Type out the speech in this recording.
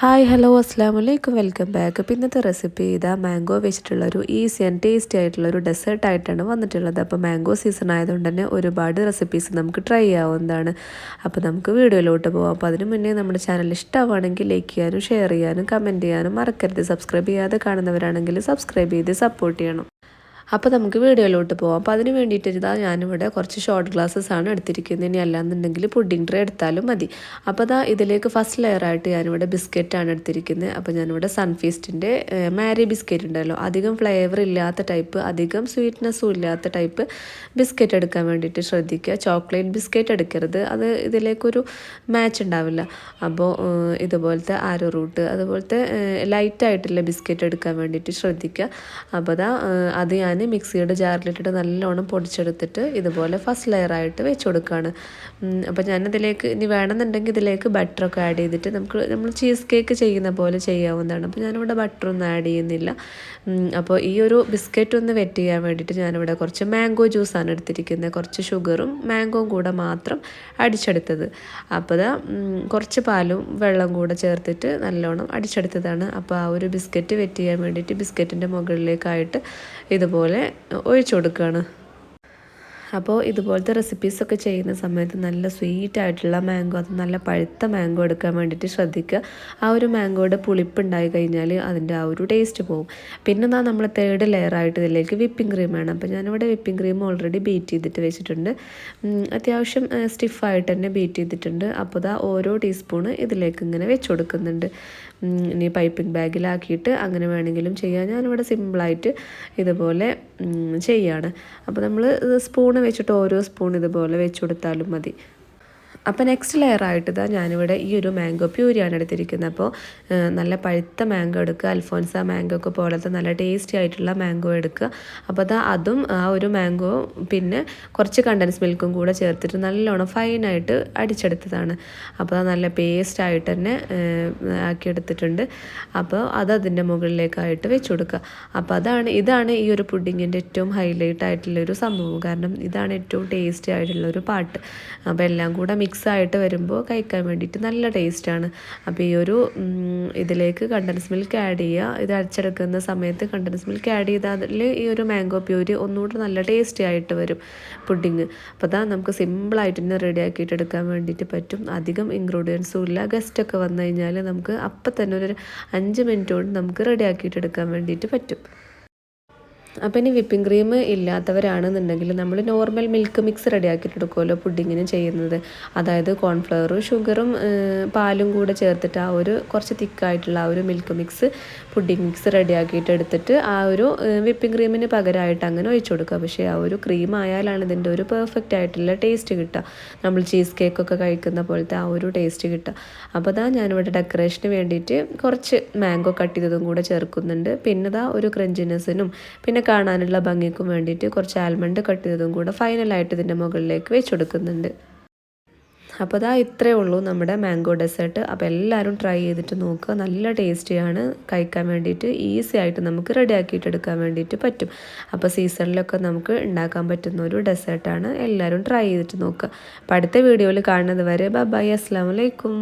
Hi hello അസ്സാം വലൈക്കും welcome back അപ്പോൾ ഇന്നത്തെ റെസിപ്പി ഇതാ മാംഗോ വെച്ചിട്ടുള്ള ഒരു ഈസി ആൻഡ് ടേസ്റ്റി ആയിട്ടുള്ളൊരു ഡെസേർട്ട് ആയിട്ടാണ് വന്നിട്ടുള്ളത്. അപ്പോൾ മാംഗോ സീസൺ ആയതുകൊണ്ട് തന്നെ ഒരുപാട് റെസിപ്പീസ് നമുക്ക് ട്രൈ ചെയ്യാവുന്നതാണ്. അപ്പോൾ നമുക്ക് വീഡിയോയിലോട്ട് പോകാം അപ്പോൾ അതിന് മുന്നേ നമ്മുടെ ചാനൽ ഇഷ്ടമാണെങ്കിൽ ലൈക്ക് ചെയ്യാനും ഷെയർ ചെയ്യാനും കമന്റ് ചെയ്യാനും മറക്കരുത്. സബ്സ്ക്രൈബ് ചെയ്യാതെ കാണുന്നവരാണെങ്കിൽ സബ്സ്ക്രൈബ് ചെയ്ത് സപ്പോർട്ട് ചെയ്യണം. അപ്പോൾ നമുക്ക് വീഡിയോയിലോട്ട് പോകാം അപ്പോൾ അതിന് വേണ്ടിയിട്ട് ഇതാ ഞാനിവിടെ കുറച്ച് ഷോർട്ട് ഗ്ലാസ്സസ് ആണ് എടുത്തിരിക്കുന്നത്. ഇനി അല്ലാന്നുണ്ടെങ്കിൽ പുഡിംഗ് ട്രേ എടുത്താലും മതി. അപ്പോൾ അതാ ഇതിലേക്ക് ഫസ്റ്റ് ലെയറായിട്ട് ഞാനിവിടെ ബിസ്ക്കറ്റാണ് എടുത്തിരിക്കുന്നത്. അപ്പോൾ ഞാനിവിടെ സൺഫീസ്റ്റിന്റെ മാരി ബിസ്ക്കറ്റ് ഉണ്ടല്ലോ. അധികം ഫ്ലേവർ ഇല്ലാത്ത ടൈപ്പ് അധികം സ്വീറ്റ്നെസ്സും ഇല്ലാത്ത ടൈപ്പ് ബിസ്ക്കറ്റ് എടുക്കാൻ വേണ്ടിയിട്ട് ശ്രദ്ധിക്കുക. ചോക്ലേറ്റ് ബിസ്ക്കറ്റ് എടുക്കരുത്. അത് ഇതിലേക്കൊരു മാച്ച് ഉണ്ടാവില്ല. അപ്പോൾ ഇതുപോലത്തെ ആരോ റൂട്ട് അതുപോലത്തെ ലൈറ്റായിട്ടുള്ള ബിസ്ക്കറ്റ് എടുക്കാൻ വേണ്ടിയിട്ട് ശ്രദ്ധിക്കുക. അപ്പോൾ അതാ അത് ഞാൻ ഞാൻ മിക്സിയുടെ ജാറിലിട്ടിട്ട് നല്ലോണം പൊടിച്ചെടുത്തിട്ട് ഇതുപോലെ ഫസ്റ്റ് ലെയറായിട്ട് വെച്ച് കൊടുക്കുകയാണ് അപ്പോൾ ഞാനതിലേക്ക് ഇനി വേണമെന്നുണ്ടെങ്കിൽ ഇതിലേക്ക് ബട്ടറൊക്കെ ആഡ് ചെയ്തിട്ട് നമുക്ക് നമ്മൾ ചീസ് കേക്ക് ചെയ്യുന്ന പോലെ ചെയ്യാവുന്നതാണ്. അപ്പോൾ ഞാനിവിടെ ബട്ടറൊന്നും ആഡ് ചെയ്യുന്നില്ല. അപ്പോൾ ഈ ഒരു ബിസ്ക്കറ്റ് ഒന്ന് വെറ്റ് ചെയ്യാൻ വേണ്ടിയിട്ട് ഞാനിവിടെ കുറച്ച് മാംഗോ ജ്യൂസാണ് എടുത്തിരിക്കുന്നത്. കുറച്ച് ഷുഗറും മാംഗോയും കൂടെ മാത്രം അടിച്ചെടുത്തത്. അപ്പോൾ കുറച്ച് പാലും വെള്ളം കൂടെ ചേർത്തിട്ട് നല്ലോണം അടിച്ചെടുത്തതാണ്. അപ്പോൾ ആ ഒരു ബിസ്ക്കറ്റ് വെറ്റ് ചെയ്യാൻ വേണ്ടിയിട്ട് ബിസ്ക്കറ്റിന്റെ മുകളിലേക്കായിട്ട് ഇതുപോലെ ഇതുപോലെ ഒഴിച്ചു കൊടുക്കുകയാണ് അപ്പോൾ ഇതുപോലത്തെ റെസിപ്പീസൊക്കെ ചെയ്യുന്ന സമയത്ത് നല്ല സ്വീറ്റ് ആയിട്ടുള്ള മാംഗോ അത് നല്ല പഴുത്ത മാംഗോ എടുക്കാൻ വേണ്ടിയിട്ട് ശ്രദ്ധിക്കുക. ആ ഒരു മാംഗോയുടെ പുളിപ്പ് ഉണ്ടായി കഴിഞ്ഞാൽ അതിന്റെ ആ ഒരു ടേസ്റ്റ് പോകും പിന്നെ എന്നാൽ നമ്മൾ തേർഡ് ലെയർ ആയിട്ട് ഇതിലേക്ക് വിപ്പിംഗ് ക്രീം വേണം. അപ്പോൾ ഞാനിവിടെ വിപ്പിംഗ് ക്രീം ഓൾറെഡി ബീറ്റ് ചെയ്തിട്ട് വെച്ചിട്ടുണ്ട്. അത്യാവശ്യം സ്റ്റിഫായിട്ട് തന്നെ ബീറ്റ് ചെയ്തിട്ടുണ്ട്. അപ്പോൾ ഇതാ ഓരോ ടീസ്പൂണ് ഇതിലേക്ക് ഇങ്ങനെ വെച്ച് കൊടുക്കുന്നുണ്ട്. ഇനി പൈപ്പിംഗ് ബാഗിലാക്കിയിട്ട് അങ്ങനെ വേണമെങ്കിലും ചെയ്യാം. ഞാനിവിടെ സിമ്പിളായിട്ട് ഇതുപോലെ ചെയ്യാണ്. അപ്പോൾ നമ്മൾ സ്പൂൺ വെച്ചിട്ട് ഓരോ സ്പൂൺ ഇതുപോലെ വെച്ച് കൊടുത്താലും മതി. അപ്പോൾ നെക്സ്റ്റ് ലെയർ ആയിട്ട് ഇതാ ഞാനിവിടെ ഈ ഒരു മാംഗോ പ്യൂരിയാണ് എടുത്തിരിക്കുന്നത്. അപ്പോൾ നല്ല പഴുത്ത മാംഗോ എടുക്കുക അൽഫോൻസ മാംഗോ ഒക്കെ പോലത്തെ നല്ല ടേസ്റ്റി ആയിട്ടുള്ള മാംഗോ എടുക്കുക. അപ്പോൾ അതാ അതും ആ ഒരു മാംഗോ പിന്നെ കുറച്ച് കണ്ടൻസ് മിൽക്കും കൂടെ ചേർത്തിട്ട് നല്ലോണം ഫൈനായിട്ട് അടിച്ചെടുത്തതാണ്. അപ്പോൾ അത് നല്ല പേസ്റ്റ് ആയിട്ട് തന്നെ ആക്കിയെടുത്തിട്ടുണ്ട്. അപ്പോൾ അത് അതിന്റെ മുകളിലേക്കായിട്ട് വെച്ച് കൊടുക്കുക. അപ്പോൾ അതാണ് ഇതാണ് ഈ ഒരു പുഡിങ്ങിന്റെ ഏറ്റവും ഹൈലൈറ്റ് ആയിട്ടുള്ളൊരു സംഭവം. കാരണം ഇതാണ് ഏറ്റവും ടേസ്റ്റി ആയിട്ടുള്ള ഒരു പാട്ട്. അപ്പോൾ എല്ലാം കൂടെ മിക്സ് മിക്സ് ആയിട്ട് വരുമ്പോൾ കഴിക്കാൻ വേണ്ടിയിട്ട് നല്ല ടേസ്റ്റാണ്. അപ്പോൾ ഈ ഒരു ഇതിലേക്ക് കണ്ടൻസ് മിൽക്ക് ആഡ് ചെയ്യുക. ഇത് അരച്ചെടുക്കുന്ന സമയത്ത് കണ്ടൻസ് മിൽക്ക് ആഡ് ചെയ്താൽ ഈ ഒരു മാംഗോ പ്യൂരി ഒന്നുകൂടെ നല്ല ടേസ്റ്റി ആയിട്ട് വരും പുഡിങ്. അപ്പോൾ അതാ നമുക്ക് സിമ്പിളായിട്ട് തന്നെ റെഡി ആക്കിയിട്ട് എടുക്കാൻ വേണ്ടിയിട്ട് പറ്റും. അധികം ഇൻഗ്രീഡിയൻസും ഇല്ല. ഗസ്റ്റൊക്കെ വന്നു കഴിഞ്ഞാൽ നമുക്ക് അപ്പം തന്നെ ഒരു അഞ്ച് മിനിറ്റ് കൊണ്ട് നമുക്ക് റെഡി ആക്കിയിട്ട് എടുക്കാൻ വേണ്ടിയിട്ട് പറ്റും. അപ്പോൾ ഇനി വിപ്പിംഗ് ക്രീം ഇല്ലാത്തവരാണെന്നുണ്ടെങ്കിൽ നമ്മൾ നോർമൽ മിൽക്ക് മിക്സ് റെഡിയാക്കിയിട്ട് എടുക്കുമല്ലോ പുഡിങ്ങിന് ചെയ്യുന്നത്. അതായത് കോൺഫ്ലവറും ഷുഗറും പാലും കൂടെ ചേർത്തിട്ട് ആ ഒരു കുറച്ച് തിക്കായിട്ടുള്ള ആ ഒരു മിൽക്ക് മിക്സ് പുഡിംഗ് മിക്സ് റെഡിയാക്കിയിട്ട് എടുത്തിട്ട് ആ ഒരു വിപ്പിംഗ് ക്രീമിന് പകരമായിട്ട് അങ്ങനെ ഒഴിച്ചു കൊടുക്കുക. പക്ഷേ ആ ഒരു ക്രീം ആയാലാണ് ഇതിന്റെ ഒരു പെർഫെക്റ്റ് ആയിട്ടുള്ള ടേസ്റ്റ് കിട്ടുക. നമ്മൾ ചീസ് കേക്കൊക്കെ കഴിക്കുന്ന പോലത്തെ ആ ഒരു ടേസ്റ്റ് കിട്ടുക. അപ്പോൾ അതാ ഞാനിവിടെ ഡെക്കറേഷന് വേണ്ടിയിട്ട് കുറച്ച് മാംഗോ കട്ട് ചെയ്തതും കൂടെ ചേർക്കുന്നുണ്ട്. പിന്നെ ഇതാ ഒരു ക്രഞ്ചിനെസ്സിനും പിന്നെ കാണാനുള്ള ഭംഗിക്കും വേണ്ടിയിട്ട് കുറച്ച് ആൽമണ്ട് കട്ട് ചെയ്തതും കൂടെ ഫൈനലായിട്ട് ഇതിന്റെ മുകളിലേക്ക് വെച്ച് കൊടുക്കുന്നുണ്ട്. അപ്പോൾ അതാ ഇത്രയേ ഉള്ളൂ നമ്മുടെ മാംഗോ ഡെസേർട്ട്. അപ്പോൾ എല്ലാവരും ട്രൈ ചെയ്തിട്ട് നോക്കുക. നല്ല ടേസ്റ്റിയാണ്. കഴിക്കാൻ വേണ്ടിയിട്ട് ഈസി ആയിട്ട് നമുക്ക് റെഡി ആക്കിയിട്ട് എടുക്കാൻ വേണ്ടിയിട്ട് പറ്റും. അപ്പോൾ സീസണിലൊക്കെ നമുക്ക് ഉണ്ടാക്കാൻ പറ്റുന്ന ഒരു ഡെസേർട്ടാണ്. എല്ലാവരും ട്രൈ ചെയ്തിട്ട് നോക്കുക. അപ്പോൾ അടുത്ത വീഡിയോയിൽ കാണുന്നത് വരെ ബൈ അസ്സാം വലൈക്കും